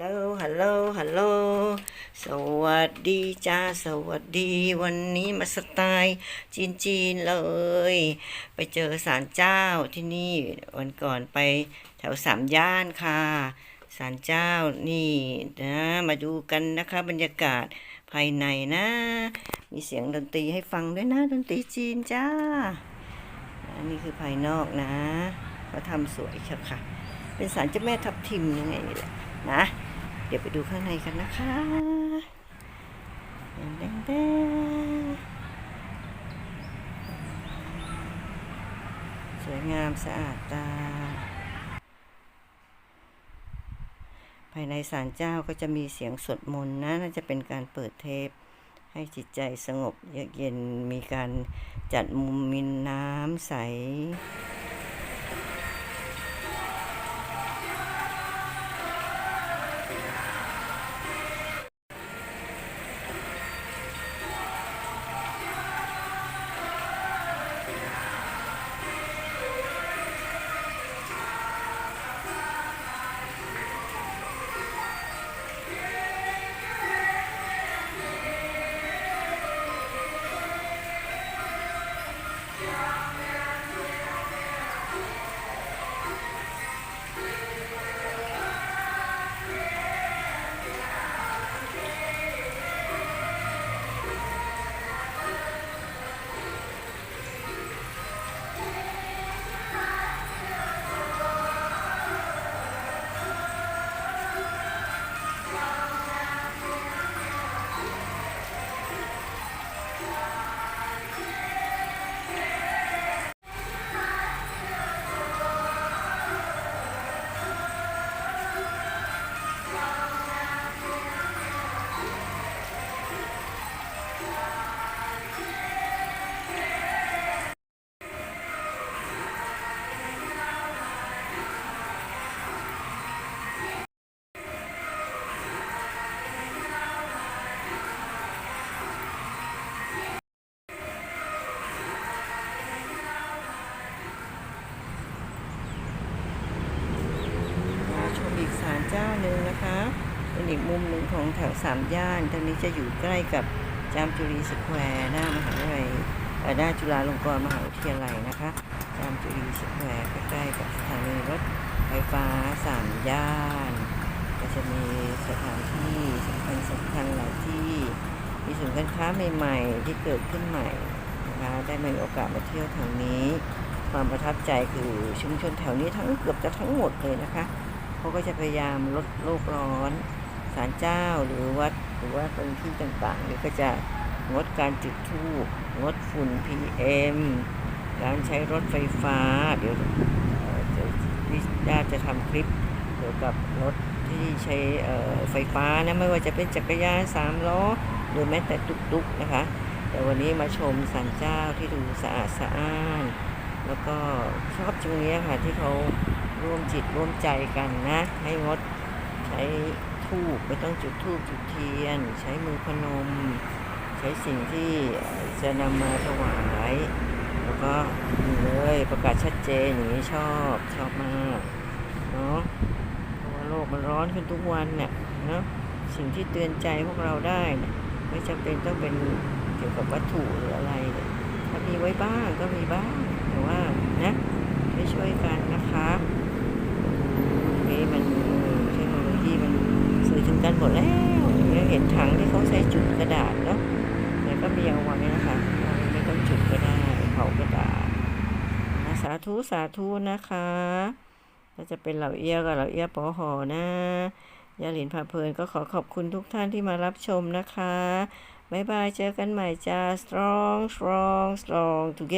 ฮัลโหลฮัลโหลฮัลโหล สวัสดีจ้า สวัสดี วันนี้มาสไตล์จีนจีนๆเลย ไปเจอศาลเจ้าที่นี่วันก่อนไปแถวสามย่านค่ะศาลเจ้านี่นะ มาดูกันนะคะบรรยากาศภายในนะ มีเสียงดนตรีให้ฟังด้วยนะ ดนตรีจีนจ้า อันนี้คือภายนอกนะเขาทำสวยเชียวค่ะ เป็นสารเจ้าแม่ทับทิมยังไงนี่แหละนะ เดี๋ยวไปดูข้างในกันนะคะแดงแดงๆสวยงามสะอาดตา ภายในศาลเจ้าก็จะมีเสียงสวดมนต์นะ น่าจะเป็นการเปิดเทป ให้จิตใจสงบเยือกเย็น มีการจัดมุมมินน้ำใส ม เจ้าหนึ่งนะคะ เป็นอีกมุมหนึ่งของแถวสามย่านตรงนี้จะอยู่ใกล้กับจามจุรีสแควร์หน้ามหาวิทยาลัยอ่อหน้าจุฬาลงกรณ์มหาวิทยาลัยนะคะ จามจุรีสแควร์ใกล้กับสถานีรถไฟฟ้าสามย่าน ก็จะมีสถานที่สำคัญสำคัญหลายที่ มีศูนย์การค้าใหม่ๆ ที่เกิดขึ้นใหม่นะคะได้มีโอกาสมาเที่ยวแถวนี้ ความประทับใจคือชุมชนแถวนี้ทั้งเกือบจะทั้งหมดเลยนะคะ เขาก็จะพยายามลดโลกร้อนศาลเจ้าหรือวัดหรือว่าตรงที่ต่างๆนี่ก็จะงดการจุดธูปงดฝุ่น PM การใช้รถไฟฟ้า เดี๋ยวเอ่อจะวิญาจะทำคลิปเกี่ยวกับรถที่ใช้ไฟฟ้านะไม่ว่าจะเป็นจักรยานสามล้อ หรือแม้แต่ตุกๆนะคะ แต่วันนี้มาชมศาลเจ้าที่ดูสะอาดสะอ้าน แล้วก็ชอบตรงนี้ค่ะที่เขา ร่วมจิตร่วมใจกันนะ ให้งดใช้ทูบไม่ต้องจุดทูบจุดเทียน ใช้มือพนม ใช้สิ่งที่จะนำมาถวาย แล้วก็เลยประกาศชัดเจนอย่างนี้ชอบชอบมากเนาะเพราะว่าโลกมันร้อนขึ้นทุกวันเนี่ยเนาะสิ่งที่เตือนใจพวกเราได้นี่ยไม่จำเป็นต้องเป็นเกี่ยวกับวัตถุหรืออะไรถ้ามีไว้บ้างก็มีบ้างแต่ว่านะช่วยช่วยกันนะคะนี่มันเทคโนโลยีมันสื่อถึงกัน หมดแล้วเนี่ยเห็นถังที่เขาใช้จุดกระดาษเนาะแต่ก็มีเอาไว้นะคะไม่ต้องจุดก็ได้เผากระดาษนะสาธุสาธุนะคะก็จะเป็นเหล่าเอียกับเหล่าเอียปอหอนะยาหลินพาเพลินก็ขอขอบคุณทุกท่านที่มารับชมนะคะ บ๊ายบาย เจอกันใหม่จ้า strong strong strong together